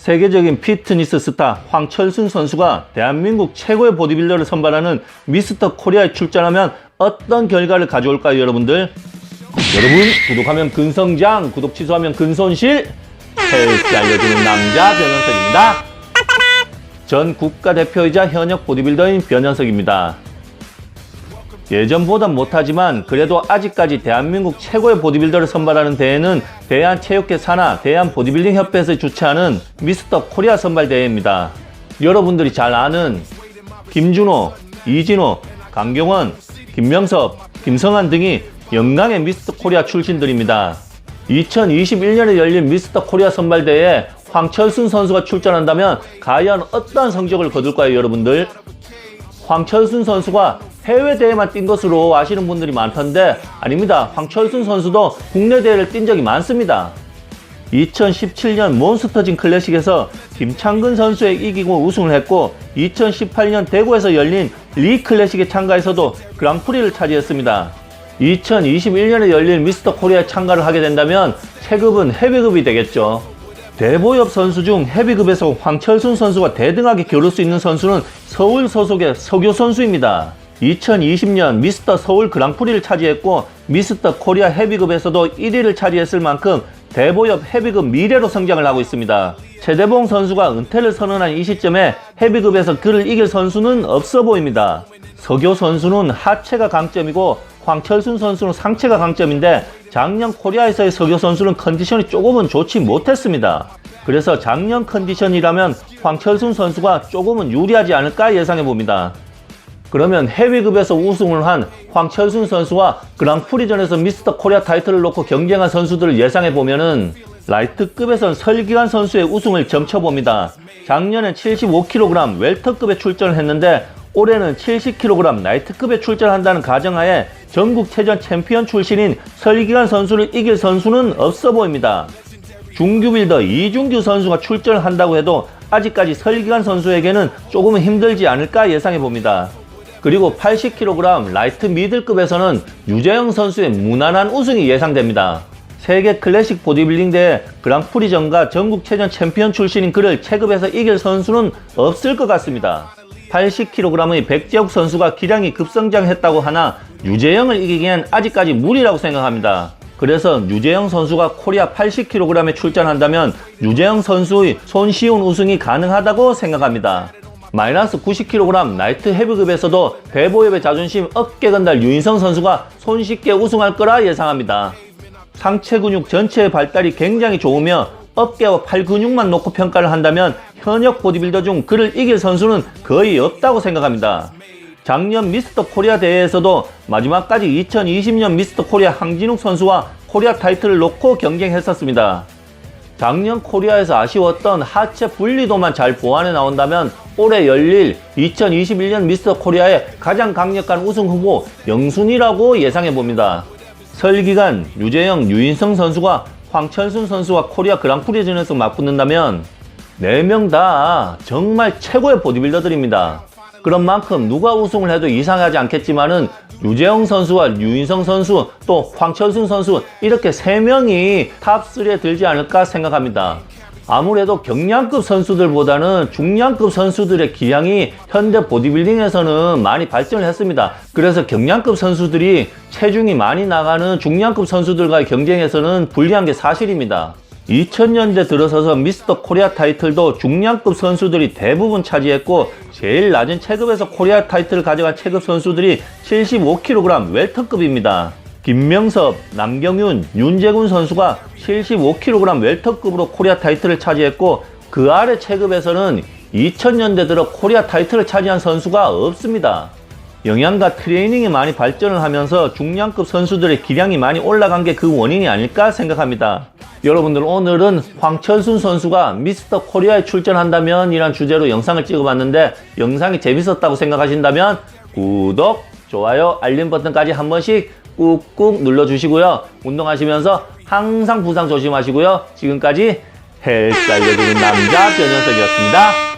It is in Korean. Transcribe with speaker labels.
Speaker 1: 세계적인 피트니스 스타 황철순 선수가 대한민국 최고의 보디빌더를 선발하는 미스터 코리아에 출전하면 어떤 결과를 가져올까요, 여러분들? 여러분, 구독하면 근성장, 구독 취소하면 근손실. 헬스 알려주는 남자 변현석입니다. 전 국가대표이자 현역 보디빌더인 변현석입니다. 예전보단 못하지만 그래도 아직까지 대한민국 최고의 보디빌더를 선발하는 대회는 대한체육회 산하 대한보디빌딩협회에서 주최하는 미스터 코리아 선발 대회입니다. 여러분들이 잘 아는 김준호, 이진호, 강경원, 김명섭, 김성한 등이 영광의 미스터 코리아 출신들입니다. 2021년에 열린 미스터 코리아 선발대회에 황철순 선수가 출전한다면 과연 어떠한 성적을 거둘까요, 여러분들? 황철순 선수가 해외 대회만 뛴 것으로 아시는 분들이 많던데 아닙니다. 황철순 선수도 국내 대회를 뛴 적이 많습니다. 2017년 몬스터진 클래식에서 김창근 선수에 이기고 우승을 했고 2018년 대구에서 열린 리 클래식에 참가해서도 그랑프리를 차지했습니다. 2021년에 열릴 미스터 코리아에 참가를 하게 된다면 체급은 헤비급이 되겠죠. 대보엽 선수 중 헤비급에서 황철순 선수가 대등하게 겨룰 수 있는 선수는 서울 소속의 서교 선수입니다. 2020년 미스터 서울 그랑프리를 차지했고 미스터 코리아 헤비급에서도 1위를 차지했을 만큼 대보엽 헤비급 미래로 성장을 하고 있습니다. 최대봉 선수가 은퇴를 선언한 이 시점에 헤비급에서 그를 이길 선수는 없어 보입니다. 서교 선수는 하체가 강점이고 황철순 선수는 상체가 강점인데 작년 코리아에서의 서교 선수는 컨디션이 조금은 좋지 못했습니다. 그래서 작년 컨디션이라면 황철순 선수가 조금은 유리하지 않을까 예상해 봅니다. 그러면 헤비급에서 우승을 한 황철순 선수와 그랑프리전에서 미스터 코리아 타이틀을 놓고 경쟁한 선수들을 예상해 보면은 라이트급에선 설기관 선수의 우승을 점쳐봅니다. 작년엔 75kg 웰터급에 출전을 했는데 올해는 70kg 나이트급에 출전한다는 가정하에 전국체전 챔피언 출신인 설기관 선수를 이길 선수는 없어 보입니다. 중규빌더 이중규 선수가 출전을 한다고 해도 아직까지 설기관 선수에게는 조금은 힘들지 않을까 예상해 봅니다. 그리고 80kg 라이트 미들급에서는 유재영 선수의 무난한 우승이 예상됩니다. 세계 클래식 보디빌딩 대회 그랑프리전과 전국체전 챔피언 출신인 그를 체급에서 이길 선수는 없을 것 같습니다. 80kg의 백재욱 선수가 기량이 급성장했다고 하나 유재영을 이기기엔 아직까지 무리라고 생각합니다. 그래서 유재영 선수가 코리아 80kg에 출전한다면 유재영 선수의 손쉬운 우승이 가능하다고 생각합니다. 마이너스 90kg 나이트 헤비급에서도 대보협의 자존심 어깨 건달 유인성 선수가 손쉽게 우승할 거라 예상합니다. 상체 근육 전체의 발달이 굉장히 좋으며 어깨와 팔 근육만 놓고 평가를 한다면 현역 보디빌더 중 그를 이길 선수는 거의 없다고 생각합니다. 작년 미스터 코리아 대회에서도 마지막까지 2020년 미스터 코리아 황진욱 선수와 코리아 타이틀을 놓고 경쟁했었습니다. 작년 코리아에서 아쉬웠던 하체 분리도만 잘 보완해 나온다면 올해 열릴 2021년 미스터 코리아의 가장 강력한 우승 후보 영순이라고 예상해 봅니다. 설기관, 유재영, 유인성 선수가 황철순 선수와 코리아 그랑프리 전에서 맞붙는다면 4명 다 정말 최고의 보디빌더들입니다. 그런 만큼 누가 우승을 해도 이상하지 않겠지만은 유재영 선수와 유인성 선수 또 황철순 선수 이렇게 세 명이 탑3에 들지 않을까 생각합니다. 아무래도 경량급 선수들보다는 중량급 선수들의 기량이 현대 보디빌딩에서는 많이 발전을 했습니다. 그래서 경량급 선수들이 체중이 많이 나가는 중량급 선수들과의 경쟁에서는 불리한 게 사실입니다. 2000년대 들어서서 미스터 코리아 타이틀도 중량급 선수들이 대부분 차지했고 제일 낮은 체급에서 코리아 타이틀을 가져간 체급 선수들이 75kg 웰터급입니다. 김명섭, 남경윤, 윤재군 선수가 75kg 웰터급으로 코리아 타이틀을 차지했고 그 아래 체급에서는 2000년대 들어 코리아 타이틀을 차지한 선수가 없습니다. 영양과 트레이닝이 많이 발전을 하면서 중량급 선수들의 기량이 많이 올라간 게 그 원인이 아닐까 생각합니다. 여러분들 오늘은 황철순 선수가 미스터 코리아에 출전한다면 이란 주제로 영상을 찍어봤는데 영상이 재밌었다고 생각하신다면 구독, 좋아요, 알림 버튼까지 한 번씩 꾹꾹 눌러주시고요. 운동하시면서 항상 부상 조심하시고요. 지금까지 헬스 알려주는 남자 변현석이었습니다.